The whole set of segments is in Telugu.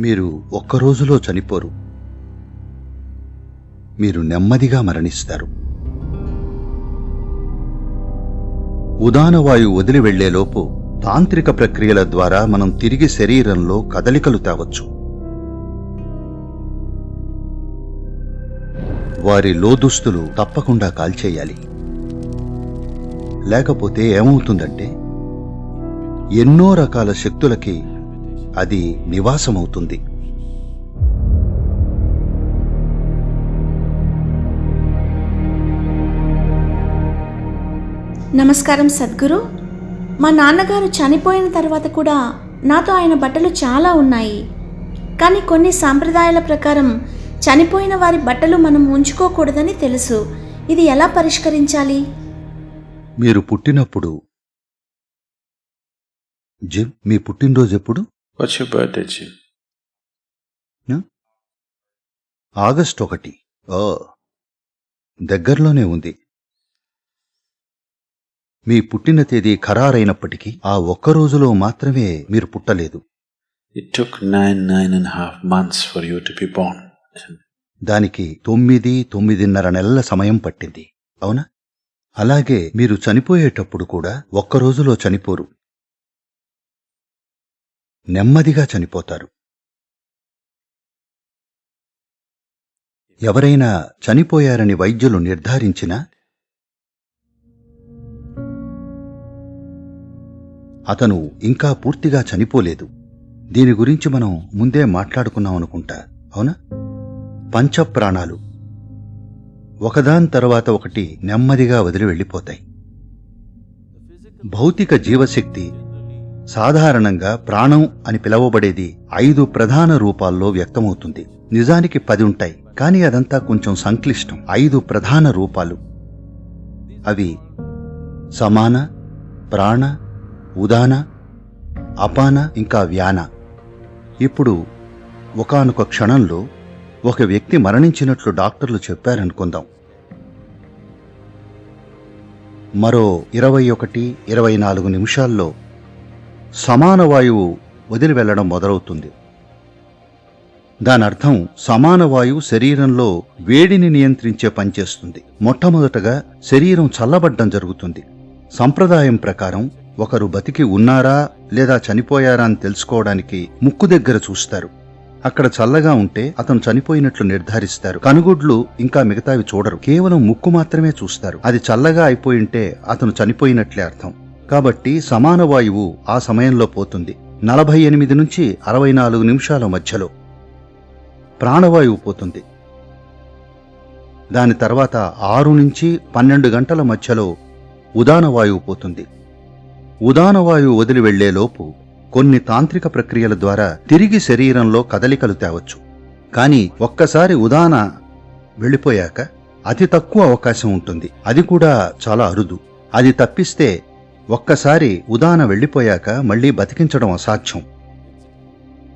మీరు ఒక్క రోజులో చనిపోరు. మీరు నెమ్మదిగా మరణిస్తారు. ఉదానవాయు వదిలి వెళ్ళేలోపు తాంత్రిక ప్రక్రియల ద్వారా మనం తిరిగి శరీరంలో కదలికలు తేవచ్చు. వారి లోదుస్తులు తప్పకుండా కాల్చేయాలి. లేకపోతే ఏమవుతుందంటే ఎన్నో రకాల శక్తులకి అది నివాసమవుతుంది. నమస్కారం సద్గురు. మా నాన్నగారు చనిపోయిన తర్వాత కూడా నాతో ఆయన బట్టలు చాలా ఉన్నాయి. కానీ కొన్ని సాంప్రదాయాల ప్రకారం చనిపోయిన వారి బట్టలు మనం ఉంచుకోకూడదని తెలుసు. ఇది ఎలా పరిష్కరించాలి? మీరు పుట్టినప్పుడు జిమ్ మీ పుట్టినరోజు ఎప్పుడు What's your birthday, Jim? August ఒకటి ఓ. దగ్గరలోనే ఉంది. మీ పుట్టిన తేదీ ఖరారైనప్పటికీ ఆ ఒక్క రోజులో మాత్రమే మీరు పుట్టలేదు. It took nine, nine and a half months for you to be born. దానికి తొమ్మిది తొమ్మిదిన్నర నెలల సమయం పట్టింది. అవునా? అలాగే మీరు చనిపోయేటప్పుడు కూడా ఒక్క రోజులో చనిపోరు. నెమ్మదిగా చనిపోతారు. ఎవరైనా చనిపోయారని వైద్యులు నిర్ధారించినా అతను ఇంకా పూర్తిగా చనిపోలేదు. దీని గురించి మనం ముందే మాట్లాడుకున్నాం అనుకుంటా అవునా? పంచప్రాణాలు. ఒకదాని తర్వాత ఒకటి నెమ్మదిగా వదిలి వెళ్ళిపోతాయి. భౌతిక జీవశక్తి సాధారణంగా ప్రాణం అని పిలవబడేది ఐదు ప్రధాన రూపాల్లో వ్యక్తమవుతుంది. నిజానికి పది ఉంటాయి కానీ అదంతా కొంచెం సంక్లిష్టం. ఐదు ప్రధాన రూపాలు. అవి సమాన ప్రాణ ఉదాన అపాన ఇంకా వ్యాన. ఇప్పుడు ఒకానొక క్షణంలో ఒక వ్యక్తి మరణించినట్లు డాక్టర్లు చెప్పారనుకుందాం. మరో ఇరవై ఒకటి ఇరవై నాలుగు నిమిషాల్లో సమాన వాయువు వదిలి వెళ్ళడం మొదలవుతుంది. దానర్థం సమాన వాయువు శరీరంలో వేడిని నియంత్రించే పనిచేస్తుంది మొట్టమొదటగా శరీరం చల్లబడ్డం జరుగుతుంది. సంప్రదాయం ప్రకారం ఒకరు బతికి ఉన్నారా లేదా చనిపోయారా అని తెలుసుకోవడానికి ముక్కు దగ్గర చూస్తారు. అక్కడ చల్లగా ఉంటే అతను చనిపోయినట్లు నిర్ధారిస్తారు. కనుగుడ్లు ఇంకా మిగతావి చూడరు. కేవలం ముక్కు మాత్రమే చూస్తారు. అది చల్లగా అయిపోయింటే అతను చనిపోయినట్లే అర్థం. కాబట్టి సమాన వాయువు ఆ సమయంలో పోతుంది. నలభై ఎనిమిది నుంచి అరవై నాలుగు నిమిషాల మధ్యలో ప్రాణవాయువు పోతుంది. దాని తర్వాత ఆరు నుంచి పన్నెండు గంటల మధ్యలో ఉదాన వాయువు పోతుంది. ఉదాన వాయువు వదిలి వెళ్ళేలోపు కొన్ని తాంత్రిక ప్రక్రియల ద్వారా తిరిగి శరీరంలో కదలికలు తేవచ్చు. కానీ ఒక్కసారి ఉదాన వెళ్ళిపోయాక అతి తక్కువ అవకాశం ఉంటుంది. అది కూడా చాలా అరుదు. అది తప్పిస్తే ఒక్కసారి ఉదాన వెళ్ళిపోయాక మళ్ళీ బతికించడం అసాధ్యం.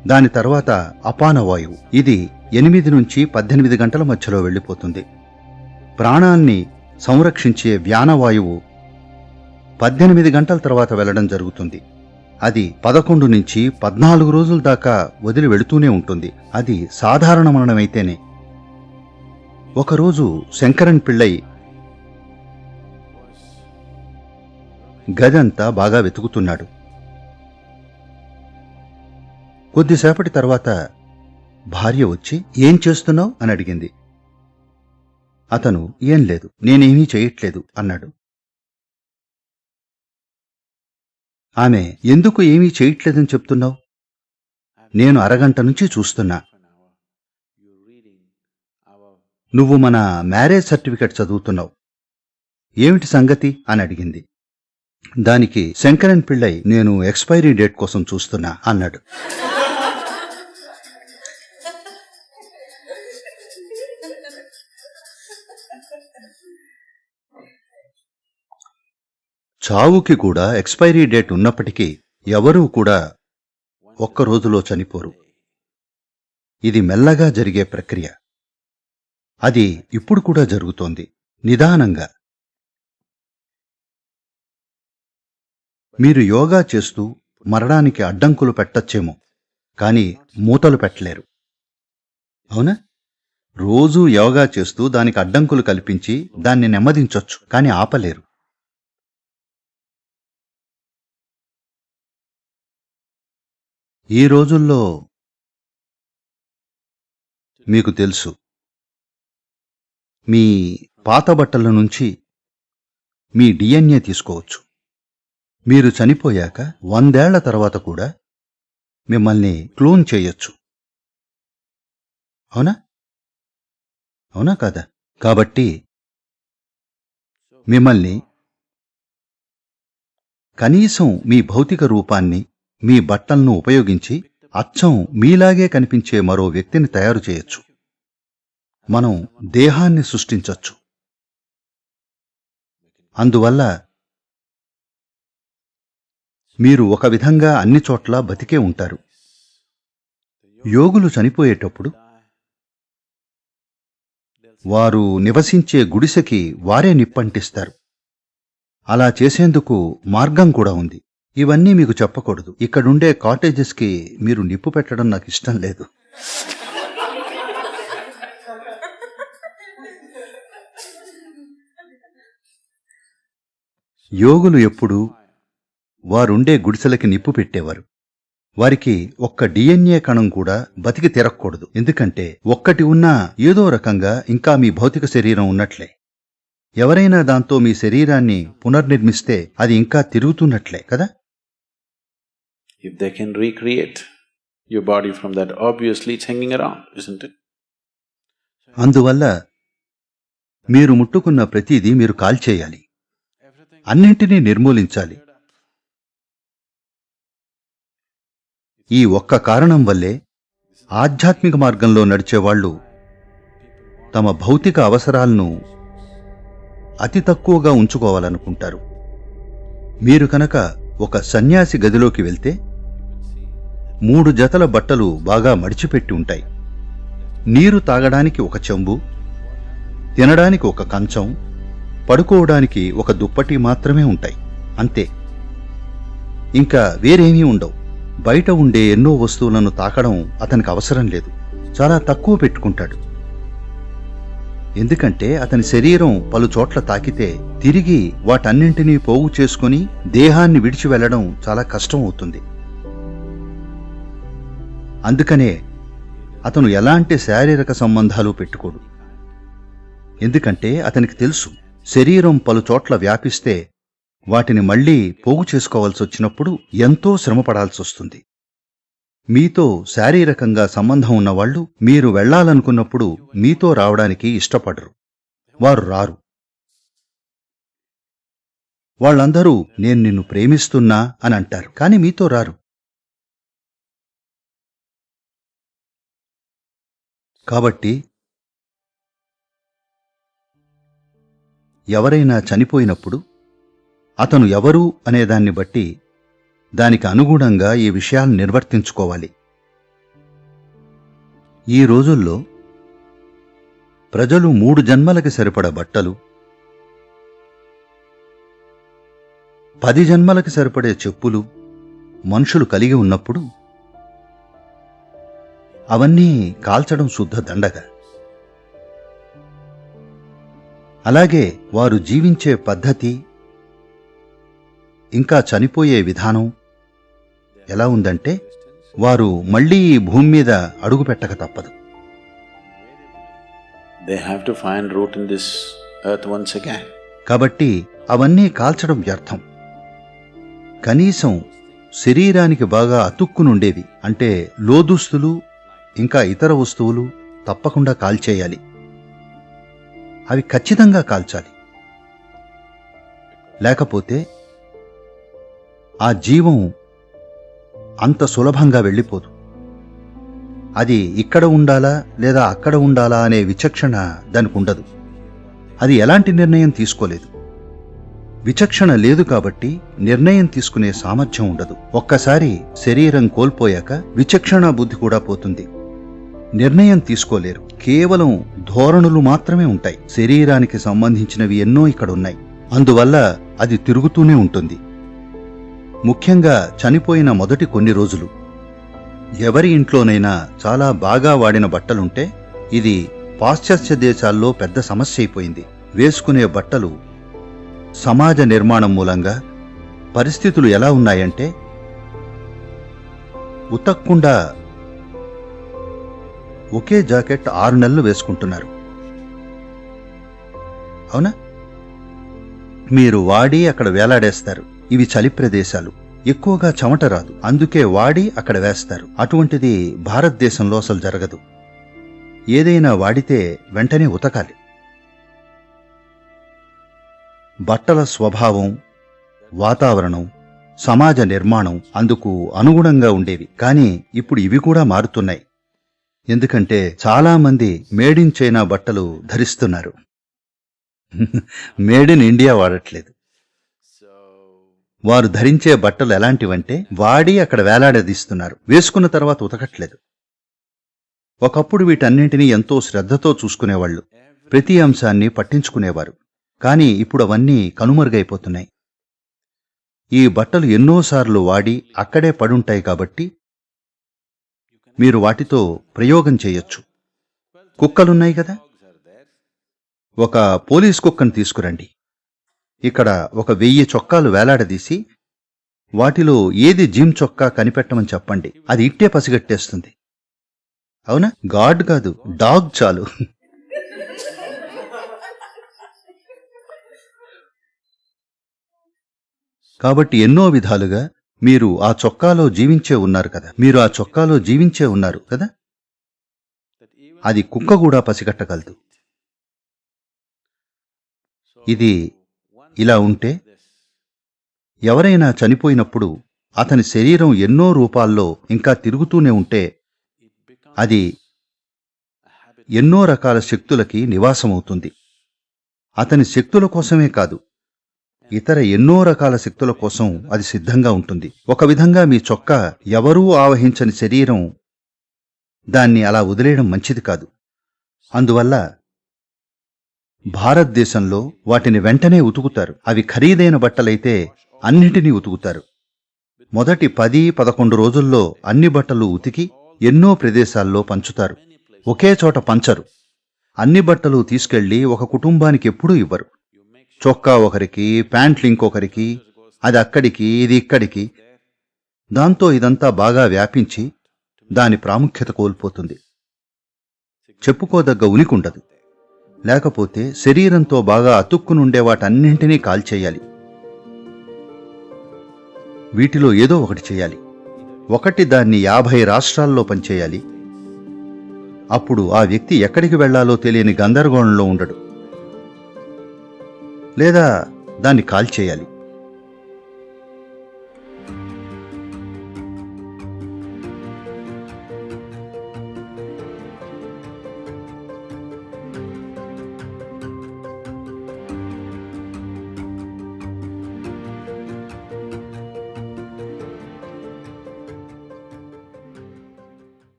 దాని తర్వాత అపాన వాయువు. ఇది ఎనిమిది నుంచి పద్దెనిమిది గంటల మధ్యలో వెళ్ళిపోతుంది. ప్రాణాన్ని సంరక్షించే వ్యానవాయువు పద్దెనిమిది గంటల తర్వాత వెళ్ళడం జరుగుతుంది. అది పదకొండు నుంచి పద్నాలుగు రోజుల దాకా వదిలి వెళుతూనే ఉంటుంది. అది సాధారణ మరణమైతేనే. ఒకరోజు శంకరన్ పిళ్ళై గదంతా బాగా వెతుకుతున్నాడు. కొద్దిసేపటి తర్వాత భార్య వచ్చి ఏం చేస్తున్నావు? అని అడిగింది. అతను ఏం లేదు నేనేమీ చేయట్లేదు అన్నాడు. ఆమె ఎందుకు ఏమీ చేయట్లేదని చెప్తున్నావు? నేను అరగంట నుంచి చూస్తున్నా. నువ్వు మన మ్యారేజ్ సర్టిఫికెట్ చదువుతున్నావు. ఏమిటి సంగతి? అని అడిగింది. దానికి శంకరన్ పిళ్ళై నేను ఎక్స్పైరీ డేట్ కోసం చూస్తున్నా అన్నాడు. చావుకి కూడా ఎక్స్పైరీ డేట్ ఉన్నప్పటికీ ఎవరూ కూడా ఒక్క రోజులో చనిపోరు. ఇది మెల్లగా జరిగే ప్రక్రియ. అది ఇప్పుడు కూడా జరుగుతోంది. నిదానంగా. మీరు యోగా చేస్తూ మరణానికి అడ్డంకులు పెట్టచ్చేమో కానీ మూతలు పెట్టలేరు. అవునా? రోజూ యోగా చేస్తూ దానికి అడ్డంకులు కల్పించి దాన్ని నెమ్మదించొచ్చు కానీ ఆపలేరు. ఈ రోజుల్లో మీకు తెలుసు మీ పాత బట్టల నుంచి మీ డిఎన్ఏ తీసుకోవచ్చు. మీరు చనిపోయాక వందేళ్ళ తర్వాత కూడా మిమ్మల్ని క్లోన్ చేయొచ్చు. అవునా? అవునా కాదా? కాబట్టి మిమ్మల్ని కనీసం మీ భౌతిక రూపాన్ని మీ బట్టలను ఉపయోగించి అచ్చం మీలాగే కనిపించే మరో వ్యక్తిని తయారు చేయొచ్చు. మనం దేహాన్ని సృష్టించవచ్చు అందువల్ల మీరు ఒక విధంగా అన్ని చోట్ల బతికే ఉంటారు. యోగులు చనిపోయేటప్పుడు వారు నివసించే గుడిసెకి వారే నిప్పంటిస్తారు. అలా చేసేందుకు మార్గం కూడా ఉంది. ఇవన్నీ మీకు చెప్పకూడదు. ఇక్కడుండే కాటేజెస్కి మీరు నిప్పు పెట్టడం నాకు ఇష్టం లేదు. యోగులు ఎప్పుడు వారుండే గుడిసెలకి నిప్పు పెట్టేవారు. వారికి ఒక్క డిఎన్ఏ కణం కూడా బతికి తిరగకూడదు ఎందుకంటే ఒక్కటి ఉన్నా ఏదో రకంగా ఇంకా మీ భౌతిక శరీరం ఉన్నట్లే. ఎవరైనా దాంతో మీ శరీరాన్ని పునర్నిర్మిస్తే అది ఇంకా తిరుగుతున్నట్లే కదా? If they can recreate your body from that, obviously it's hanging around, isn't it? అందువల్ల మీరు ముట్టుకున్న ప్రతిదీ మీరు కాల్చేయాలి. అన్నింటినీ నిర్మూలించాలి. ఈ ఒక్క కారణం వల్లే ఆధ్యాత్మిక మార్గంలో నడిచేవాళ్ళు తమ భౌతిక అవసరాలను అతి తక్కువగా ఉంచుకోవాలనుకుంటారు. మీరు కనుక ఒక సన్యాసి గదిలోకి వెళ్తే మూడు జతల బట్టలు బాగా మడిచిపెట్టి ఉంటాయి. నీరు తాగడానికి ఒక చెంబు తినడానికి ఒక కంచం పడుకోవడానికి ఒక దుప్పటి మాత్రమే ఉంటాయి. అంతే. ఇంకా వేరేమీ ఉండవు. బయట ఉండే ఎన్నో వస్తువులను తాకడం అతనికి అవసరం లేదు. చాలా తక్కువ పెట్టుకుంటాడు. ఎందుకంటే అతని శరీరం పలు చోట్ల తాకితే తిరిగి వాటన్నింటినీ పోగు చేసుకుని దేహాన్ని విడిచి వెళ్ళడం చాలా కష్టం అవుతుంది. అందుకనే అతను ఎలాంటి శారీరక సంబంధాలు పెట్టుకోడు. ఎందుకంటే అతనికి తెలుసు శరీరం పలు చోట్ల వ్యాపిస్తే వాటిని మళ్ళీ పోగు చేసుకోవాల్సి వచ్చినప్పుడు ఎంతో శ్రమపడాల్సి వస్తుంది. మీతో శారీరకంగా సంబంధం ఉన్నవాళ్ళు మీరు వెళ్ళాలనుకున్నప్పుడు మీతో రావడానికి ఇష్టపడరు. వారు రారు. వాళ్ళందరూ నేను నిన్ను ప్రేమిస్తున్నా అని అంటారు కాని మీతో రారు. కాబట్టి ఎవరైనా చనిపోయినప్పుడు అతను ఎవరు అనేదాన్ని బట్టి దానికి అనుగుణంగా ఈ విషయాలు నిర్వర్తించుకోవాలి. ఈ రోజుల్లో ప్రజలు మూడు జన్మలకి సరిపడ బట్టలు పది జన్మలకి సరిపడే చెప్పులు మనుషులు కలిగి ఉన్నప్పుడు అవన్నీ కాల్చడం శుద్ధ దండగ. అలాగే వారు జీవించే పద్ధతి ఇంకా చనిపోయే విధానం ఎలా ఉందంటే వారు మళ్ళీ ఈ భూమి మీద అడుగుపెట్టక తప్పదు. They have to find root in this earth once again. కాబట్టి అవన్నీ కాల్చడం వ్యర్థం. కనీసం శరీరానికి బాగా అతుక్కునుండేవి అంటే లోదుస్తులు ఇంకా ఇతర వస్తువులు తప్పకుండా కాల్చేయాలి. అవి ఖచ్చితంగా కాల్చాలి. లేకపోతే ఆ జీవం అంత సులభంగా వెళ్ళిపోదు. అది ఇక్కడ ఉండాలా లేదా అక్కడ ఉండాలా అనే విచక్షణ దానికి ఉండదు అది ఎలాంటి నిర్ణయం తీసుకోలేదు. విచక్షణ లేదు కాబట్టి నిర్ణయం తీసుకునే సామర్థ్యం ఉండదు. ఒక్కసారి శరీరం కోల్పోయాక విచక్షణ బుద్ధి కూడా పోతుంది. నిర్ణయం తీసుకోలేరు. కేవలం ధోరణులు మాత్రమే ఉంటాయి. శరీరానికి సంబంధించినవి ఎన్నో ఇక్కడ ఉన్నాయి అందువల్ల అది తిరుగుతూనే ఉంటుంది. ముఖ్యంగా చనిపోయిన మొదటి కొన్ని రోజులు. ఎవరి ఇంట్లోనైనా చాలా బాగా వాడిన బట్టలుంటే ఇది పాశ్చాత్య దేశాల్లో పెద్ద సమస్య అయిపోయింది. వేసుకునే బట్టలు సమాజ నిర్మాణం మూలంగా పరిస్థితులు ఎలా ఉన్నాయంటే ఉతక్కుండా ఒకే జాకెట్ ఆరు నెలలు వేసుకుంటున్నారు. అవునా? మీరు వాడి అక్కడ వేలాడేస్తారు. ఇవి చలి ప్రదేశాలు. ఎక్కువగా చెమట రాదు. అందుకే వాడి అక్కడ వేస్తారు. అటువంటిది భారతదేశంలో అసలు జరగదు. ఏదైనా వాడితే వెంటనే ఉతకాలి. బట్టల స్వభావం వాతావరణం సమాజ నిర్మాణం అందుకు అనుగుణంగా ఉండేవి. కానీ ఇప్పుడు ఇవి కూడా మారుతున్నాయి. ఎందుకంటే చాలామంది మేడ్ ఇన్ చైనా బట్టలు ధరిస్తున్నారు. మేడ్ ఇన్ ఇండియా వాడట్లేదు. వారు ధరించే బట్టలు ఎలాంటివంటే వాడి అక్కడ వేలాడదీస్తున్నారు. వేసుకున్న తర్వాత ఉతకట్లేదు. ఒకప్పుడు వీటన్నింటినీ ఎంతో శ్రద్ధతో చూసుకునేవాళ్ళు ప్రతి అంశాన్ని పట్టించుకునేవారు. కానీ ఇప్పుడు అవన్నీ కనుమరుగైపోతున్నాయి. ఈ బట్టలు ఎన్నోసార్లు వాడి అక్కడే పడుంటాయి కాబట్టి మీరు వాటితో ప్రయోగం చేయొచ్చు. కుక్కలున్నాయి కదా? ఒక పోలీస్ కుక్కను తీసుకురండి. ఇక్కడ ఒక వెయ్యి చొక్కాలు వేలాడదీసి వాటిలో ఏది జిమ్ చొక్కా కనిపెట్టమని చెప్పండి. అది ఇట్టే పసిగట్టేస్తుంది. అవునా? గాడ్ కాదు డాగ్ చాలు. కాబట్టి ఎన్నో విధాలుగా మీరు ఆ చొక్కాలో జీవించే ఉన్నారు కదా. మీరు ఆ చొక్కాలో జీవించే ఉన్నారు కదా. అది కుక్క కూడా పసిగట్టగలదు. ఇది ఇలా ఉంటే ఎవరైనా చనిపోయినప్పుడు అతని శరీరం ఎన్నో రూపాల్లో ఇంకా తిరుగుతూనే ఉంటే అది ఎన్నో రకాల శక్తులకి నివాసమవుతుంది. అతని శక్తుల కోసమే కాదు ఇతర ఎన్నో రకాల శక్తుల కోసం అది సిద్ధంగా ఉంటుంది. ఒక విధంగా మీ చొక్కా ఎవరూ ఆవహించని శరీరం దాన్ని అలా వదిలేయడం మంచిది కాదు. అందువల్ల భారతదేశంలో వాటిని వెంటనే ఉతుకుతారు. అవి ఖరీదైన బట్టలైతే అన్నిటినీ ఉతుకుతారు. మొదటి పది పదకొండు రోజుల్లో అన్ని బట్టలు ఉతికి ఎన్నో ప్రదేశాల్లో పంచుతారు. ఒకే చోట పంచరు. అన్ని బట్టలు తీసుకెళ్ళి ఒక కుటుంబానికి ఎప్పుడూ ఇవ్వరు. చొక్కా ఒకరికి ప్యాంట్లు ఇంకొకరికి అది అక్కడికి ఇది ఇక్కడికి. దాంతో ఇదంతా బాగా వ్యాపించి దాని ప్రాముఖ్యత కోల్పోతుంది. చెప్పుకోదగ్గ ఉనికి ఉండదు లేకపోతే శరీరంతో బాగా అతుక్కునుండే వాటన్నింటినీ కాల్చేయాలి. వీటిలో ఏదో ఒకటి చేయాలి. ఒకటి దాన్ని యాభై రాష్ట్రాల్లో పనిచేయాలి. అప్పుడు ఆ వ్యక్తి ఎక్కడికి వెళ్ళాలో తెలియని గందరగోళంలో ఉండడు. లేదా దాన్ని కాల్చేయాలి.